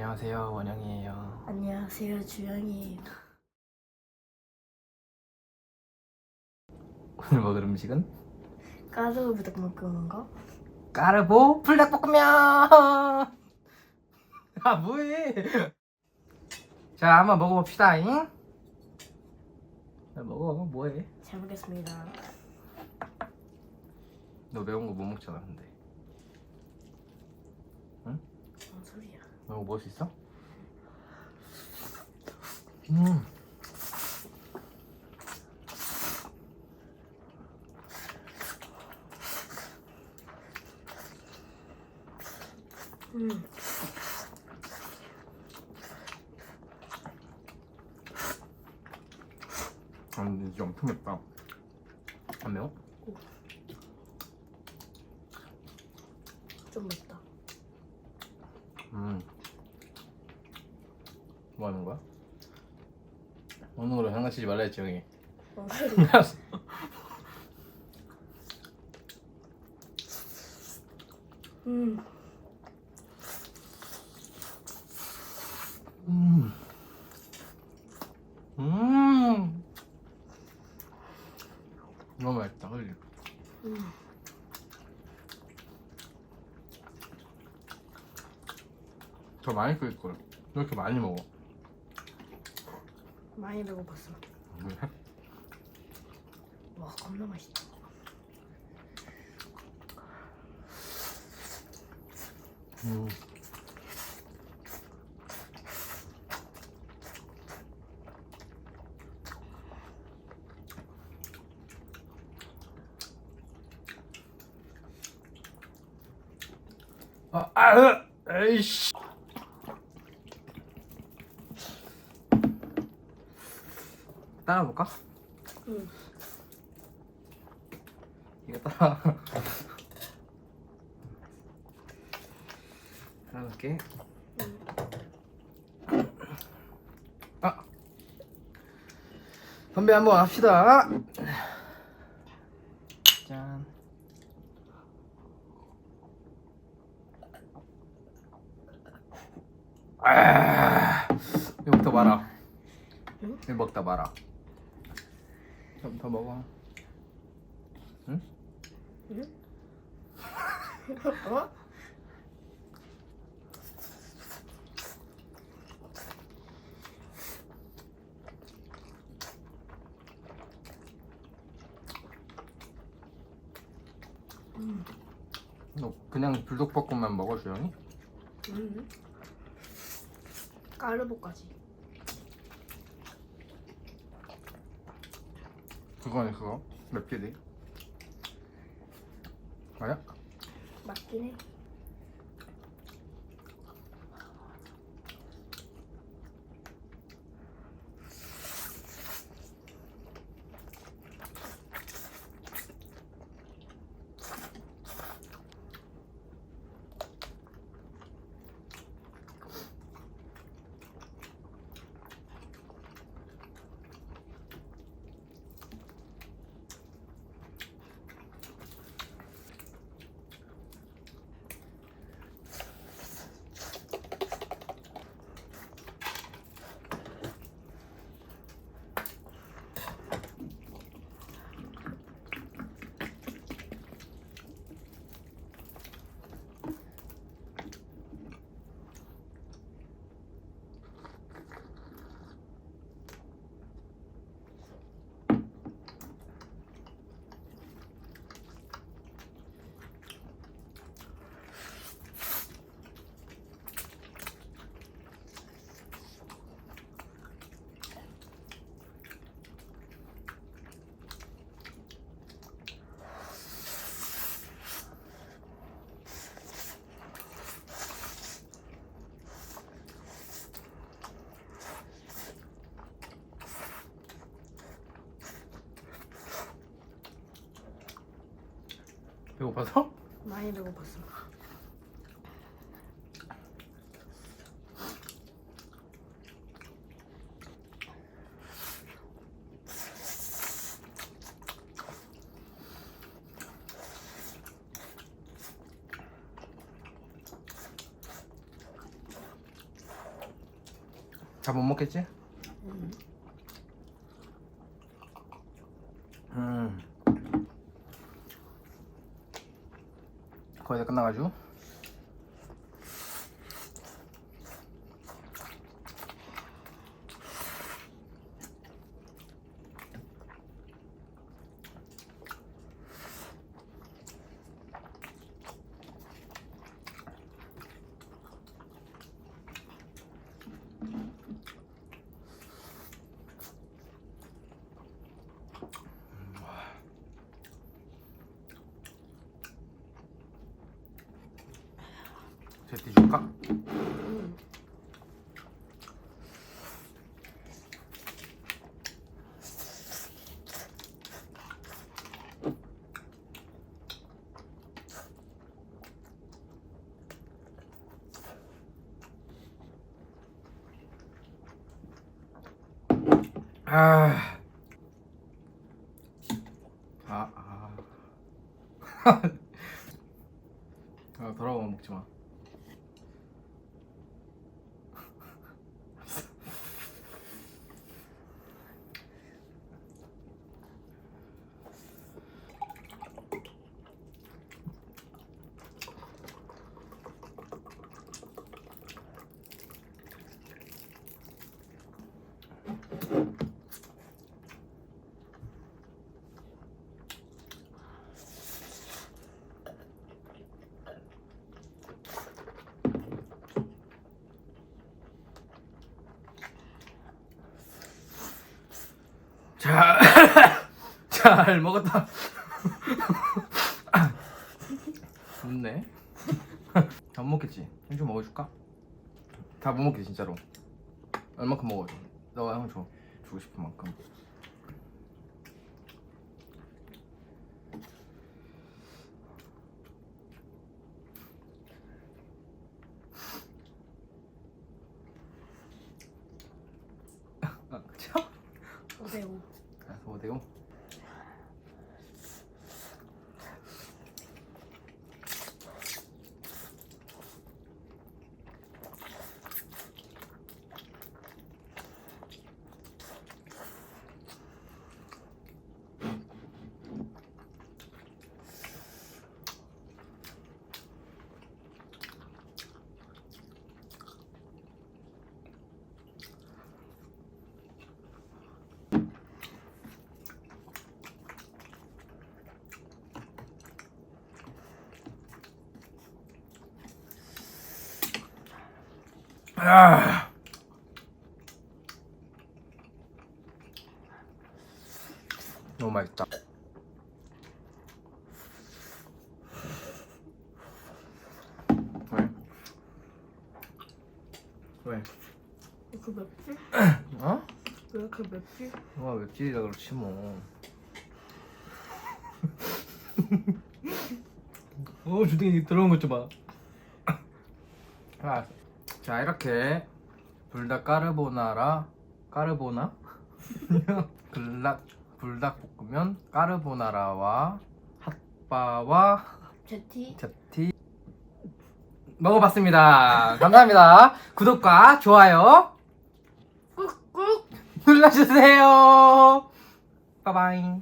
안녕하세요 원영이에요 안녕하세요 주영이에요. 오늘 먹을 음식은 까르보 부닭볶음면 거? 까르보 불닭볶음면 아 뭐해 자 한번 먹어봅시다 잉? 자, 먹어 뭐해 잘 먹겠습니다. 너 매운 거 못 먹잖아 근데 뭔 소리야? 매운 거 먹을 수 있어? 음 음. 아, 근데 이게 엄청 맵다 안 매워? 좀 맵다. 음. 뭐 하는 거야? 먹는 걸로 장난치지 말라 했지 형이? 음. 음. 음. 너무 맛있다, 그지? 음. 더 많이 끓일 걸. 왜 이렇게 많이 먹어? 많이 배고팠어. 왜? 와 겁나 맛있다. 음. 아, 아, 에이씨. 따라볼까? 음. 이거 따라. 따라볼게. 아. 건배 한번 합시다. 짠. 아, 이거부터 봐라. 응? 이거 먹다 봐라. 좀 더 먹어. 응? 응? 어? 음. 너 그냥 불독볶음만 먹어 주영이? 음. 까르보까지. 그거네 그거 맵기지 맞아? 맞긴 해. 배고파서? 많이 배고팠어. 다 못 먹겠지? 음. 음. 거의 다 끝나가지고. 제티 줄까? 음. 아. 아, 아. 아, 더러워 먹지 마. 자, 잘 먹었다. 좋네. 다 못 먹겠지? 형좀 먹어줄까? 다 못 먹겠지 진짜로. 얼마큼 먹어줘? 너가 형 줘. 주고 싶은 만큼. 아, 그쵸? 오세요. 알았어, 5대5. 아. 너무 맛있다. 왜? 왜? 그 맵지? 어? 왜 이렇게 맵지? 와 웹질이라 그렇지 뭐. 어 주댕이 들어온 것 좀 봐. 아, 자 이렇게 불닭 까르보나라 까르보나 불닭 불닭 볶음면 까르보나라와 핫바와 제티. 잡티 먹어봤습니다. 감사합니다. 구독과 좋아요 꾹꾹. 눌러주세요. 빠바잉.